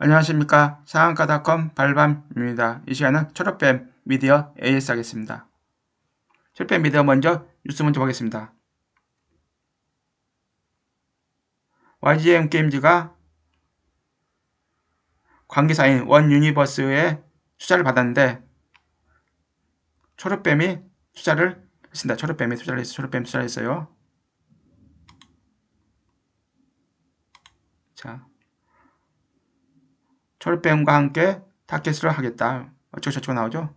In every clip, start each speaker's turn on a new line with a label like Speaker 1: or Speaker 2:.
Speaker 1: 안녕하십니까 상한가닷컴 발밤입니다. 이 시간은 초록뱀 미디어 AS 하겠습니다. 초록뱀 미디어 먼저 뉴스 먼저 보겠습니다. YGM 게임즈가 관계사인 원 유니버스의 투자를 받았는데 초록뱀이 투자를 했습니다. 초록뱀이 투자를 했어요. 초록뱀 투자를 했어요. 자, 철뱀과 함께 타켓을 하겠다. 어쩌고 저쩌고 나오죠.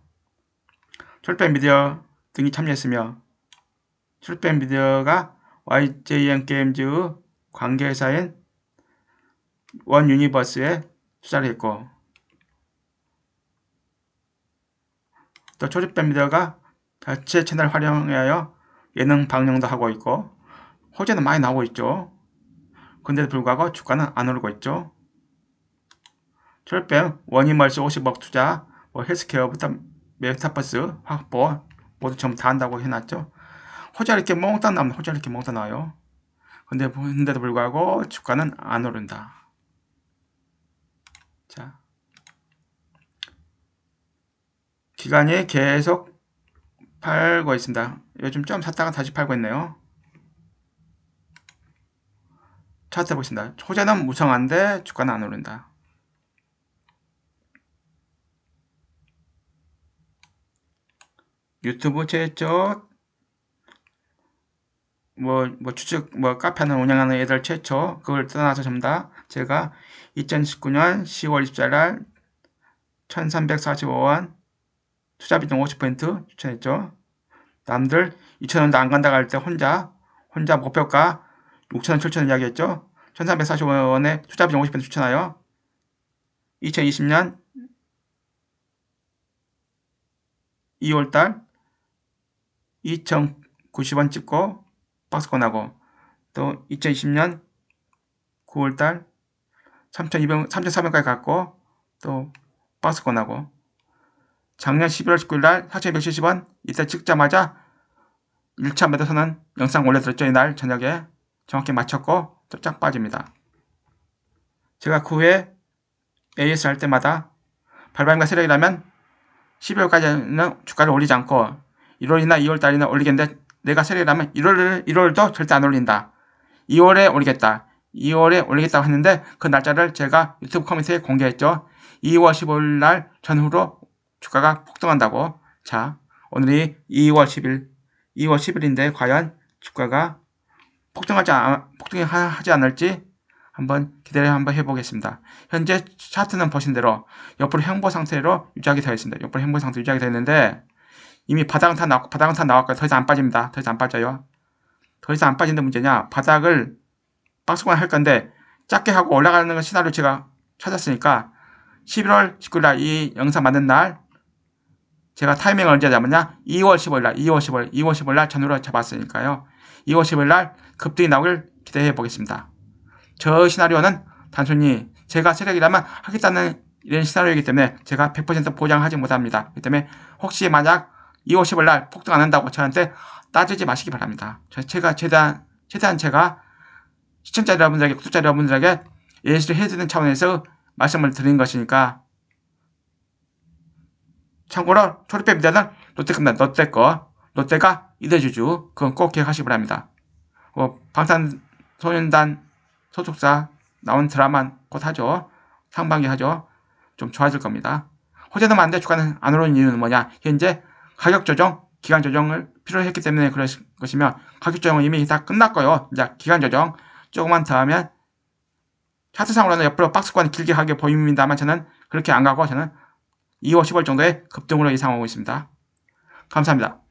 Speaker 1: 철뱀 미디어 등이 참여했으며 철뱀 미디어가 YJN 게임즈의 관계회사인 원 유니버스에 투자를 했고 또 초집뱀 미디어가 자체 채널 활용하여 예능 방영도 하고 있고 호재는 많이 나오고 있죠. 근데도 불구하고 주가는 안 오르고 있죠. 철뱀, 원이멀스 50억 투자, 뭐 헬스케어부터 메타버스 확보 모두 전부 다 한다고 해놨죠. 호재 이렇게 몽땅 나옵니다. 호재 이렇게 몽땅 나와요. 근데 근데도 불구하고 주가는 안 오른다. 자, 기간이 계속 팔고 있습니다. 요즘 좀 샀다가 다시 팔고 있네요. 차트 보겠습니다. 호재는 무성한데 주가는 안 오른다. 유튜브 최초 뭐, 뭐 추측 뭐 카페 하나 운영하는 애들 최초 그걸 떠나서 전부 다 제가 2019년 10월 24일 날 1345원 투자 비중 50% 추천했죠. 남들 2,000원도 안 간다고 할 때 혼자 혼자 목표가 6,000원, 7,000원 이야기했죠. 1345원에 투자 비중 50% 추천하여 2020년 2월달 2,090원 찍고 박스권 하고 또 2020년 9월달 3,200, 3,400까지 갔고 또 박스권 하고 작년 11월 19일 날4 2 7 0원 이때 찍자마자 1차 매도 선언 영상 올려드렸죠. 이날 저녁에 정확히 맞췄고 또 쫙 빠집니다. 제가 그 후에 AS 할 때마다 발발과 세력이라면 12월까지는 주가를 올리지 않고 1월이나 2월달이나 올리겠는데 내가 세력이라면 1월, 1월도 절대 안 올린다. 2월에 올리겠다. 2월에 올리겠다고 했는데 그 날짜를 제가 유튜브 커뮤니티에 공개했죠. 2월 15일 날 전후로 주가가 폭등한다고. 자, 오늘이 2월 10일, 2월 10일인데 과연 주가가 폭등하지, 폭등하지 않을지 한번 기대를 한번 해보겠습니다. 현재 차트는 보신 대로 옆으로 행보 상태로 유지하게 되어 있습니다. 옆으로 행보 상태 유지하게 되어 있는데 이미 바닥은 다 나왔고 바닥은 다 나왔고 더 이상 안 빠집니다. 더 이상 안 빠져요. 더 이상 안 빠진다 문제냐? 바닥을 박스권 할 건데 작게 하고 올라가는 시나리오 제가 찾았으니까 11월 19일 날 이 영상 만든 날 제가 타이밍을 언제 잡았냐? 2월 15일 날, 2월 15일, 2월 15일 날 전후로 잡았으니까요. 2월 15일 날 급등이 나오길 기대해 보겠습니다. 저 시나리오는 단순히 제가 세력이라면 하겠다는 이런 시나리오이기 때문에 제가 100% 보장하지 못합니다. 그렇기 때문에 혹시 만약 2월 10일 날 폭등 안 한다고 저한테 따지지 마시기 바랍니다. 제가 최대한, 최대한 제가 시청자 여러분들에게, 구독자 여러분들에게 예시를 해드리는 차원에서 말씀을 드린 것이니까 참고로 초록배 미디어는 롯데 겁니다. 롯데 거. 롯데가 이대주주. 그건 꼭 기억하시기 바랍니다. 뭐 방탄소년단 소속사 나온 드라마 곧 하죠. 상반기 하죠. 좀 좋아질 겁니다. 호재는 많은데 주가는 안 오르는 이유는 뭐냐? 현재 가격 조정, 기간 조정을 필요로 했기 때문에 그럴 것이며 가격 조정은 이미 다 끝났고요. 이제 기간 조정 조금만 더 하면 차트상으로는 옆으로 박스권 길게 가게 보입니다만 저는 그렇게 안 가고 저는 2월 10월 정도의 급등으로 예상하고 있습니다. 감사합니다.